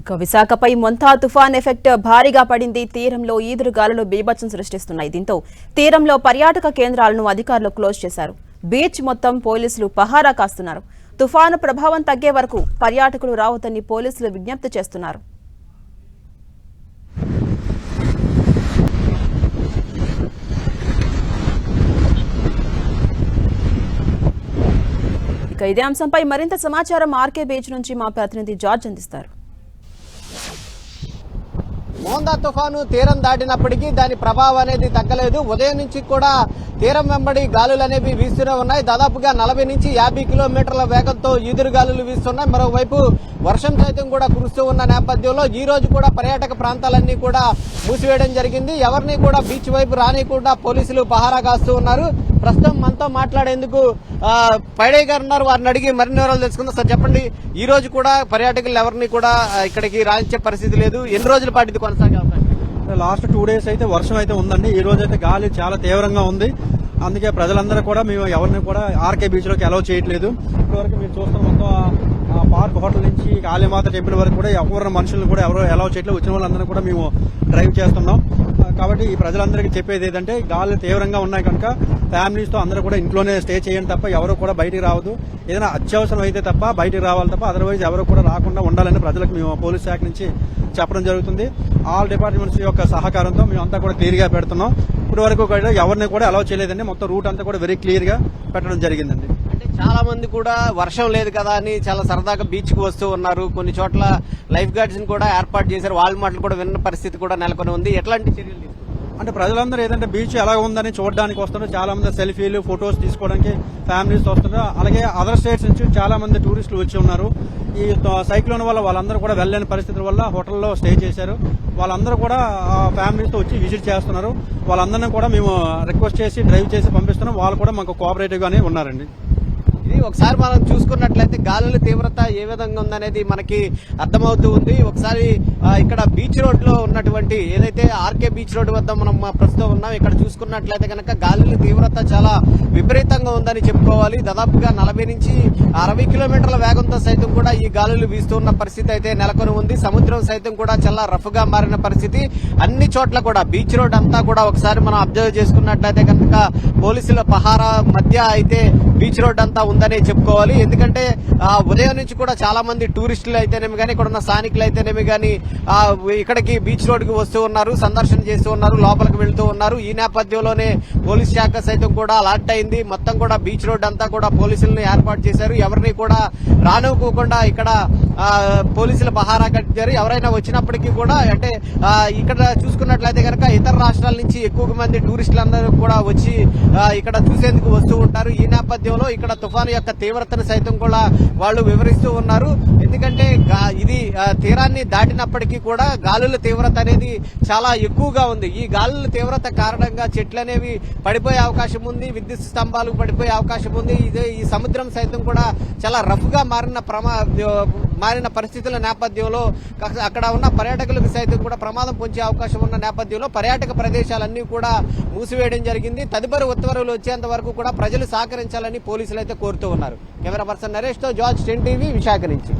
ఇక విశాఖపై మొంతా తుఫాన్ ఎఫెక్ట్ భారీగా పడింది. తీరంలో ఈదురుగాలులు బీభత్సం సృష్టిస్తున్నాయి. దీంతో తీరంలో పర్యాటక కేంద్రాలను అధికారులు క్లోజ్ చేశారు. బీచ్ మొత్తం పోలీసులు పహారా కాస్తున్నారు. తుఫాను ప్రభావం తగ్గే వరకు పర్యాటకులు రావద్దని పోలీసులు విజ్ఞప్తి చేస్తున్నారు. ఇక ఇదే అంశంపై మరింత సమాచారం ఆర్కే బీచ్ నుంచి మా ప్రతినిధి జార్జ్ అందిస్తారు. మోందా తుఫాను తీరం దాటినప్పటికీ దాని ప్రభావం అనేది తగ్గలేదు. ఉదయం నుంచి కూడా తీరం వెంబడి గాలులు అనేవి వీస్తూనే ఉన్నాయి. దాదాపుగా నలభై నుంచి యాభై కిలోమీటర్ల వేగంతో ఈదురు గాలులు వీస్తున్నాయి. మరోవైపు వర్షం సైతం కూడా కురుస్తూ ఉన్న నేపథ్యంలో ఈ రోజు కూడా పర్యాటక ప్రాంతాలన్నీ కూడా మూసివేయడం జరిగింది. ఎవరిని కూడా బీచ్ వైపు రానికుండా పోలీసులు పహారా కాస్తూ ఉన్నారు. ప్రస్తుతం మనతో మాట్లాడేందుకు పైడే గారు ఉన్నారు. వారిని అడిగి మరిన్ని వివరాలు తెలుసుకుందాం. సార్ చెప్పండి. ఈ రోజు కూడా పర్యాటకులు ఎవరిని కూడా ఇక్కడికి రాయించే పరిస్థితి లేదు. ఎన్ని రోజుల పాటు ఇది కొనసాగే లాస్ట్ టూ డేస్ అయితే వర్షం అయితే ఉందండి. ఈ రోజు అయితే గాలి చాలా తీవ్రంగా ఉంది. అందుకే ప్రజలందరూ కూడా మేము ఎవరిని కూడా ఆర్కే బీచ్లోకి అలౌ చేయట్లేదు. ఇప్పటివరకు మీరు చూస్తాం మొత్తం పార్క్ హోటల్ నుంచి కాళీమాత టెంపుల్ వరకు కూడా ఎవరు మనుషులను కూడా ఎవరు అలౌ చేయట్లేదు. వచ్చిన వాళ్ళందరూ కూడా మేము డ్రైవ్ చేస్తున్నాం. కాబట్టి ఈ ప్రజలందరికీ చెప్పేది ఏంటంటే గాలి తీవ్రంగా ఉన్నాయి కనుక ఫ్యామిలీస్తో అందరూ కూడా ఇంట్లోనే స్టే చేయండి తప్ప ఎవరు కూడా బయటికి రావద్దు. ఏదైనా అత్యవసరం అయితే తప్ప బయటికి రావాలి తప్ప అదర్వైజ్ ఎవరు కూడా రాకుండా ఉండాలని ప్రజలకు మేము పోలీస్ శాఖ నుంచి చెప్పడం జరుగుతుంది. ఆల్ డిపార్ట్మెంట్స్ యొక్క సహకారంతో మేము అంతా కూడా క్లియర్గా పెడుతున్నాం. ఇప్పటి వరకు కూడా ఎవరిని కూడా అలౌ చేయలేదండి. మొత్తం రూట్ అంతా కూడా వెరీ క్లియర్గా పెట్టడం జరిగిందండి. చాలా మంది కూడా వర్షం లేదు కదా అని చాలా సరదాగా బీచ్కు వస్తూ ఉన్నారు. కొన్ని చోట్ల లైఫ్ గార్డ్స్ కూడా ఏర్పాటు చేశారు. వాళ్ళ మాటలు కూడా విన్న పరిస్థితి కూడా నెలకొని ఉంది. ఎట్లాంటి చర్యలు అంటే ప్రజలందరూ ఏదంటే బీచ్ ఎలా ఉందని చూడడానికి వస్తున్నారు. చాలా మంది సెల్ఫీలు ఫొటోస్ తీసుకోవడానికి ఫ్యామిలీస్ వస్తున్నారు. అలాగే అదర్ స్టేట్స్ నుంచి చాలా మంది టూరిస్టులు వచ్చి ఉన్నారు. ఈ సైక్లోన్ వల్ల వాళ్ళందరూ కూడా వెళ్ళలేని పరిస్థితుల వల్ల హోటల్లో స్టే చేశారు. వాళ్ళందరూ కూడా ఫ్యామిలీస్తో వచ్చి విజిట్ చేస్తున్నారు. వాళ్ళందరినీ కూడా మేము రిక్వెస్ట్ చేసి డ్రైవ్ చేసి పంపిస్తున్నాం. వాళ్ళు కూడా మాకు కోఆపరేటివ్గానే ఉన్నారండి. ఇది ఒకసారి మనం చూసుకున్నట్లయితే గాలుల తీవ్రత ఏ విధంగా ఉందనేది మనకి అర్థమవుతూ ఉంది. ఒకసారి ఇక్కడ బీచ్ రోడ్లో ఉన్నటువంటి ఏదైతే ఆర్కే బీచ్ రోడ్ వద్ద మనం ప్రస్తుతం ఉన్నాం ఇక్కడ చూసుకున్నట్లయితే కనుక గాలుల తీవ్రత చాలా విపరీతంగా ఉందని చెప్పుకోవాలి. దాదాపుగా నలభై నుంచి అరవై కిలోమీటర్ల వేగంతో సైతం కూడా ఈ గాలులు వీస్తున్న పరిస్థితి అయితే నెలకొని ఉంది. సముద్రం సైతం కూడా చాలా రఫ్గా మారిన పరిస్థితి. అన్ని చోట్ల కూడా బీచ్ రోడ్ అంతా కూడా ఒకసారి మనం అబ్జర్వ్ చేసుకున్నట్లయితే కనుక పోలీసుల పహారా మధ్య అయితే బీచ్ రోడ్ అంతా ఉందనే చెప్పుకోవాలి. ఎందుకంటే ఆ, ఉదయం నుంచి కూడా చాలా మంది టూరిస్టులు అయితేనేమి కానీ ఇక్కడ ఉన్న స్థానికులు అయితేనేమి కానీ ఆ, ఇక్కడికి బీచ్ రోడ్కి వస్తూ ఉన్నారు సందర్శన చేస్తూ ఉన్నారు లోపలికి వెళ్తూ ఉన్నారు. ఈ నేపథ్యంలోనే పోలీస్ శాఖ సైతం కూడా అలర్ట్ అయింది. మొత్తం కూడా బీచ్ రోడ్ అంతా కూడా పోలీసులను ఏర్పాటు చేశారు. ఎవరిని కూడా రానుకోకుండా ఇక్కడ పోలీసుల బహారా కట్టారు. ఎవరైనా వచ్చినప్పటికీ కూడా అంటే ఇక్కడ చూసుకున్నట్లయితే కనుక ఇతర రాష్ట్రాల నుంచి ఎక్కువ మంది టూరిస్టులందరూ కూడా వచ్చి ఇక్కడ చూసేందుకు వస్తూ ఉంటారు. ఈ నేపథ్యంలో ఇక్కడ తుఫాను యొక్క తీవ్రతను సైతం కూడా వాళ్ళు వివరిస్తూ ఉన్నారు. ఎందుకంటే ఇది తీరాన్ని దాటినప్పటికీ కూడా గాలుల తీవ్రత అనేది చాలా ఎక్కువగా ఉంది. ఈ గాలుల తీవ్రత కారణంగా చెట్లు అనేవి పడిపోయే అవకాశం ఉంది విద్యుత్ స్తంభాలు పడిపోయే అవకాశం ఉంది. ఇదే ఈ సముద్రం సైతం కూడా చాలా రఫ్గా మారిన ప్రమా మారిన పరిస్థితుల నేపథ్యంలో అక్కడ ఉన్న పర్యాటకులకు సైతం కూడా ప్రమాదం పొంచే అవకాశం ఉన్న నేపథ్యంలో పర్యాటక ప్రదేశాలన్నీ కూడా మూసివేయడం జరిగింది. తదుపరి ఉత్తర్వులు వచ్చేంత వరకు కూడా ప్రజలు సహకరించాలని పోలీసులు అయితే కోరుతూ ఉన్నారు. కెమెరా పర్సన్ నరేష్తో జార్జ్ టెన్ టీవీ విశాఖ నుంచి.